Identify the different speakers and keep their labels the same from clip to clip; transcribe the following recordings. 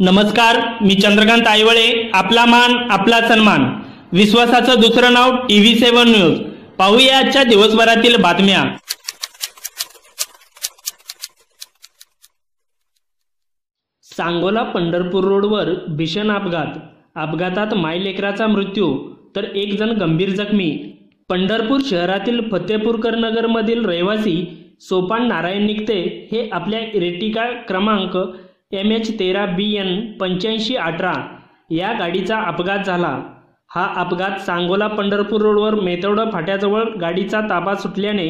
Speaker 1: नमस्कार मी चंद्रकांत आयवळे आपला मान आपला सन्मान. विश्वासाचं दुसरं नाव टीव्ही सेव्हन न्यूज. पाहूया आजच्या दिवसभरातील बातम्या. सांगोला पंढरपूर रोडवर भीषण अपघात. अपघातात मायलेकराचा मृत्यू तर एक जण गंभीर जखमी. पंढरपूर शहरातील फतेपूरकर नगरमधील रहिवासी सोपान नारायण निघते हे आपल्या इरेटिका क्रमांक एम एच तेरा बी एन पंच्याऐंशी अठरा या गाडीचा अपघात झाला. हा अपघात सांगोला पंढरपूर रोडवर मेतवडा फाट्याजवळ गाडीचा ताबा सुटल्याने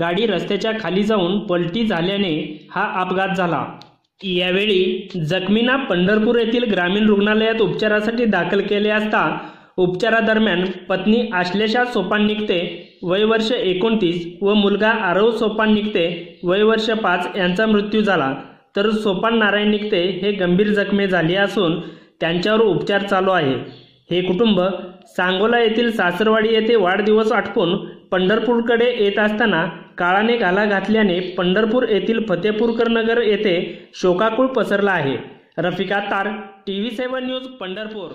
Speaker 1: गाडी रस्त्याच्या खाली जाऊन पलटी झाल्याने हा अपघात झाला. यावेळी जखमींना पंढरपूर येथील ग्रामीण रुग्णालयात उपचारासाठी दाखल केले असता उपचारादरम्यान पत्नी आश्लेषा सोपान निघते वय वर्ष एकोणतीस व मुलगा आरव सोपान निघते वय वर्ष पाच यांचा मृत्यू झाला. तर सोपान नारायण निघते हे गंभीर जखमी झाले असून त्यांच्यावर उपचार चालू आहे. हे कुटुंब सांगोला येथील सासरवाडी येथे वाढदिवस आटपून पंढरपूरकडे येत असताना काळाने घाला घातल्याने पंढरपूर येथील फतेपूरकर नगर येथे शोकाकुळ पसरला आहे. Rafika Tar T V seven news Pandharpur.